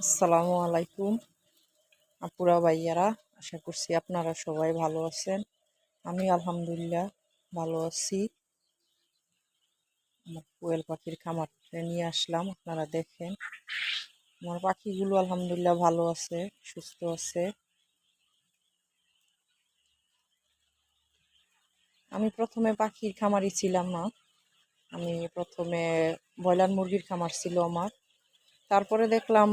আসসালামু আলাইকুম। আপুরা, ভাইয়ারা, আশা করছি আপনারা সবাই ভালো আছেন। আমি আলহামদুলিল্লাহ ভালো আছি। আমার কোয়েল পাখির খামারটা নিয়ে আসলাম, আপনারা দেখেন। আমার পাখিগুলো আলহামদুলিল্লাহ ভালো আছে, সুস্থ আছে। আমি প্রথমে পাখির খামারই ছিলাম না। আমি প্রথমে ব্রয়লার মুরগির খামার ছিল আমার। তারপরে দেখলাম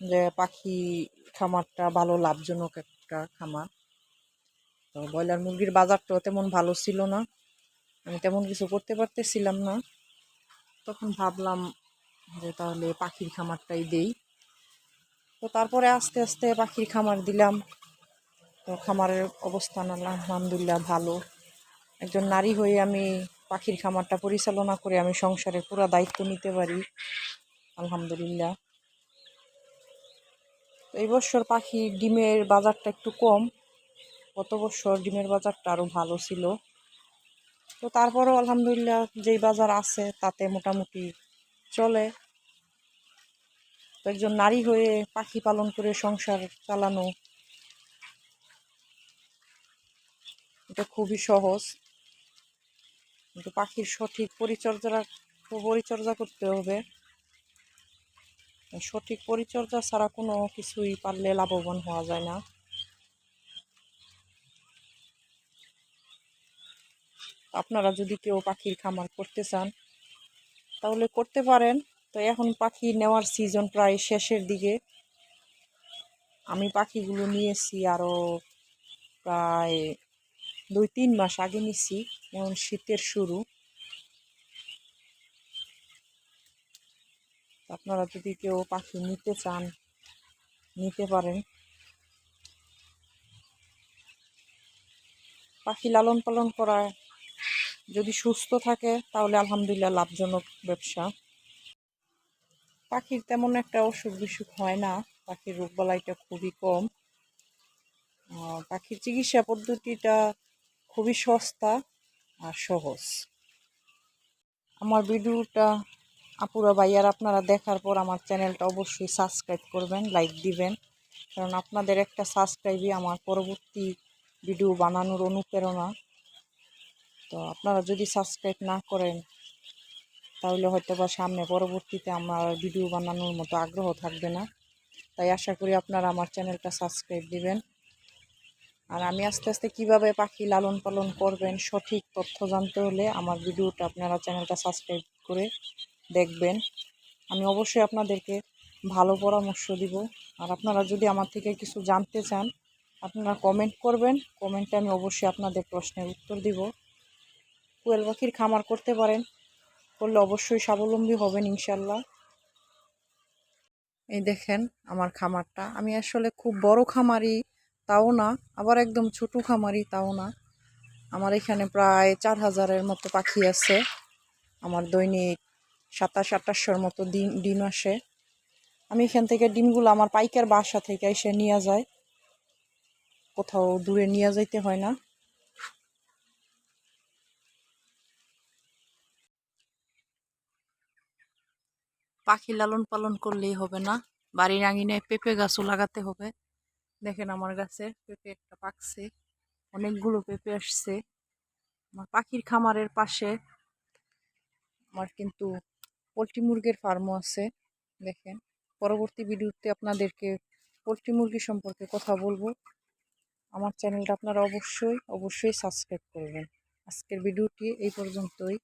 যে পাখি খামারটা ভালো, লাভজনক একটা খামার। তো ব্রয়লার মুরগির বাজারটাও তেমন ভালো ছিল না। আমি তেমন কিছু করতে পারতেছিলাম না। তখন ভাবলাম যে তাহলে পাখির খামারটাই দেই। তো তারপরে আস্তে আস্তে পাখির খামার দিলাম। তো খামারের অবস্থান আলহামদুলিল্লাহ ভালো। একজন নারী হয়ে আমি পাখির খামারটা পরিচালনা করে আমি সংসারের পুরো দায়িত্ব নিতে পারি। আলহামদুলিল্লাহ। এই বছর পাখি ডিমের বাজারটা একটু কম। গত বছর ডিমের বাজারটা আরও ভালো ছিল। তো তারপরও আলহামদুলিল্লাহ যেই বাজার আছে, তাতে মোটামুটি চলে। তো একজন নারী হয়ে পাখি পালন করে সংসার চালানো, এটা খুবই সহজ। কিন্তু পাখির সঠিক পরিচর্যা পরিচর্যা করতে হবে। সঠিক পরিচর্যা ছাড়া কোনো কিছুই পারলে লাভবান হওয়া যায় না। আপনারা যদি কেউ পাখির খামার করতে চান, তাহলে করতে পারেন। তো এখন পাখি নেওয়ার সিজন প্রায় শেষের দিকে। আমি পাখিগুলো নিয়েছি আরও প্রায় দুই তিন মাস আগে নিছি, এখন শীতের শুরু। আপনারা যদি কেউ পাখি নিতে চান, নিতে পারেন। পাখি লালন পালন করা যদি সুস্থ থাকে, তাহলে আলহামদুলিল্লাহ লাভজনক ব্যবসা। পাখির তেমন একটা অসুখ বিসুখ হয় না, পাখির রোগবালাইটা খুবই কম। পাখির চিকিৎসা পদ্ধতিটা খুবই সস্তা আর সহজ। আমার ভিডিওটা আপুরা ভাইয়ার, আপনারা দেখার পর আমার চ্যানেলটা অবশ্যই সাবস্ক্রাইব করবেন লাইক দিবেন। কারণ আপনাদের একটা সাবস্ক্রাইবই আমার পরবর্তী ভিডিও বানানোর অনুপ্রেরণা। তো আপনারা যদি সাবস্ক্রাইব না করেন, তাহলে হয়তো বা সামনে পরবর্তীতে আমার ভিডিও বানানোর মতো আগ্রহ থাকবে না। তাই আশা করি আপনারা আমার চ্যানেলটা সাবস্ক্রাইব দিবেন। আর আমি আস্তে আস্তে কীভাবে পাখি লালন পালন করবেন, সঠিক তথ্য জানতে হলে আমার ভিডিওটা আপনারা চ্যানেলটা সাবস্ক্রাইব করে দেখবেন। আমি অবশ্যই আপনাদেরকে ভালো পরামর্শ দিব। আর আপনারা যদি আমার থেকে কিছু জানতে চান, আপনারা কমেন্ট করবেন। কমেন্টে আমি অবশ্যই আপনাদের প্রশ্নের উত্তর দিব। কোয়েল পাখির খামার করতে পারেন, করলে অবশ্যই স্বাবলম্বী হবেন ইনশাল্লাহ এই দেখেন আমার খামারটা। আমি আসলে খুব বড় খামারি, তাও না। আবার একদম ছোট খামারি, তাও না। আমার এখানে প্রায় চার হাজারের মতো পাখি আছে। আমার দৈনিক সাতাশ আটাশশোর মতো ডিম ডিম আসে। আমি এখান থেকে ডিমগুলো আমার পাইকার বাসা থেকে এসে নিয়ে যায়। কোথাও দূরে নিয়ে যাইতে হয় না। পাখি লালন পালন করলেই হবে না। বাড়ির আঙিনায় পেঁপে গাছও লাগাতে হবে। দেখেন আমার গাছে পেঁপে একটা পাকছে। অনেকগুলো পেঁপে আসছে। আমার পাখির খামারের পাশে আমার কিন্তু পোলট্রি মুরগির ফার্মও আছে, দেখেন। পরবর্তী ভিডিওতে আপনাদেরকে পোলট্রি মুরগি সম্পর্কে কথা বলব। আমার চ্যানেলটা আপনারা অবশ্যই অবশ্যই সাবস্ক্রাইব করবেন। আজকের ভিডিওটি এই পর্যন্তই।